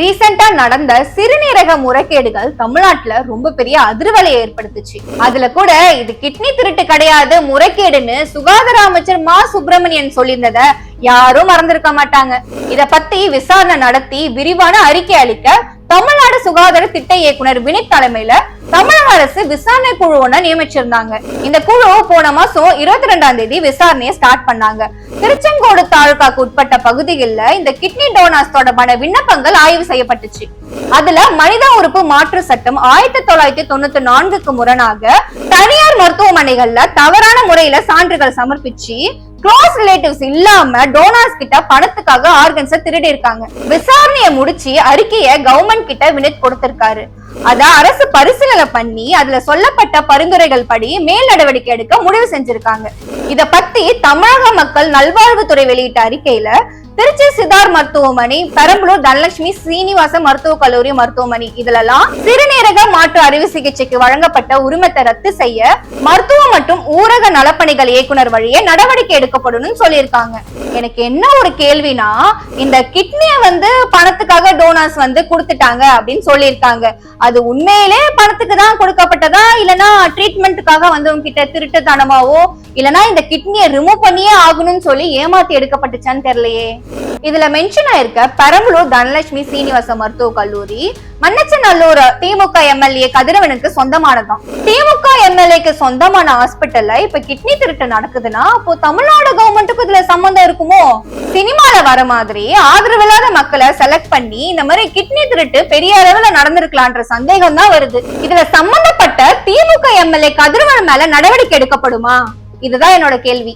ரீசெண்டா நடந்த சிறுநீரக முறைகேடுகள் தமிழ்நாட்டுல ரொம்ப பெரிய அதிர்வலையை ஏற்படுத்துச்சு. அதுல கூட இது கிட்னி திருட்டு கிடையாது முறைகேடுன்னு சுகாதார அமைச்சர் மா. சுப்பிரமணியன் சொல்லியிருந்தத யாரும் மறந்திருக்க மாட்டாங்க. இத பத்தி விசாரணை நடத்தி விரிவான அறிக்கை அளிக்க தமிழ்நாடு சுகாதார திட்ட இயக்குனர் வினித் தலைமையில தமிழக அரசு விசாரணை குழு ஒண்ண நியமிச்சிருந்தாங்க. இந்த குழு போன மாசம் இருபத்தி ரெண்டாம் தேதி விசாரணையை ஸ்டார்ட் பண்ணாங்க. திருச்செங்கோடு தாலுகாக்கு உட்பட்ட பகுதிகளில் இந்த கிட்னி டோனாஸ் தொடர்பான விண்ணப்பங்கள் ஆய்வு செய்யப்பட்டுச்சு. அதுல மனித உறுப்பு மாற்று சட்டம் ஆயிரத்தி தொள்ளாயிரத்தி தொண்ணூத்தி நான்குக்கு முரணாக தனியார் மருத்துவமனைகள்ல தவறான முறையில சான்றுகள் சமர்ப்பிச்சு க்ளோஸ் ரிலேட்டிவ்ஸ் இல்லாம டோனார்ஸ் கிட்ட பணத்துக்காக ஆர்கன்ஸ திருடி இருக்காங்க. விசாரணையை முடிச்சு அறிக்கையை கவர்மெண்ட் கிட்ட வினித் கொடுத்திருக்காரு. அத அரசு பரிசீலனை பண்ணி அதுல சொல்லப்பட்ட பரிந்துரைகள் படி மேல் நடவடிக்கை எடுக்க முடிவு செஞ்சிருக்காங்க. இத பத்தி தமிழக மக்கள் நல்வாழ்வுத்துறை வெளியிட்ட அறிக்கையில திருச்சி சித்தார் மருத்துவமனை பெரம்பலூர் தனலட்சுமி சீனிவாச மருத்துவக் கல்லூரி மருத்துவமனை. இதுலலாம் சிறுநீரக மாற்று அறுவை சிகிச்சைக்கு வழங்கப்பட்ட உரிமத்தை ரத்து செய்ய மருத்துவ மற்றும் ஊரக நலப்பணிகள் இயக்குனர் வழியே நடவடிக்கை எடுக்கப்படும் சொல்லியிருக்காங்க. எனக்கு என்ன ஒரு கேள்வினா இந்த கிட்னியை வந்து பணத்துக்காக டோனாஸ் வந்து கொடுத்துட்டாங்க அப்படின்னு சொல்லியிருக்காங்க. அது உண்மையிலே பணத்துக்கு தான் கொடுக்கப்பட்டதா? இல்லனா ட்ரீட்மெண்ட்டுக்காக வந்து உங்ககிட்ட திருட்டுத்தனமாவோ? இல்லனா இந்த கிட்னியை ரிமூவ் பண்ணியே ஆகணும்னு சொல்லி ஏமாத்தி எடுக்கப்பட்டுச்சான்னு தெரியலையே. இதுல மென்ஷன் ஆயிருக்க பெரம்பலூர் தனலட்சுமி சீனிவாச மருத்துவ கல்லூரி மன்னச்சநல்லூர் திமுக எம்எல்ஏ கதிரவனுக்கு சொந்தமானதான் திமுக எம்எல்ஏக்கு சொந்தமான ஹாஸ்பிட்டல்ல இப்ப கிட்னி திருட்டு நடக்குதுன்னா அப்போ தமிழ்நாடு கவர்மெண்ட்டுக்கு இதுல சம்பந்தம் இருக்குமோ? சினிமால வர மாதிரி ஆதரவில்லாத மக்களை செலக்ட் பண்ணி இந்த மாதிரி கிட்னி திருட்டு பெரிய அளவுல நடந்திருக்கலான்ற சந்தேகம் தான் வருது. இதுல சம்பந்தப்பட்ட திமுக எம்எல்ஏ கதிரவன் மேல நடவடிக்கை எடுக்கப்படுமா? இதுதான் என்னோட கேள்வி.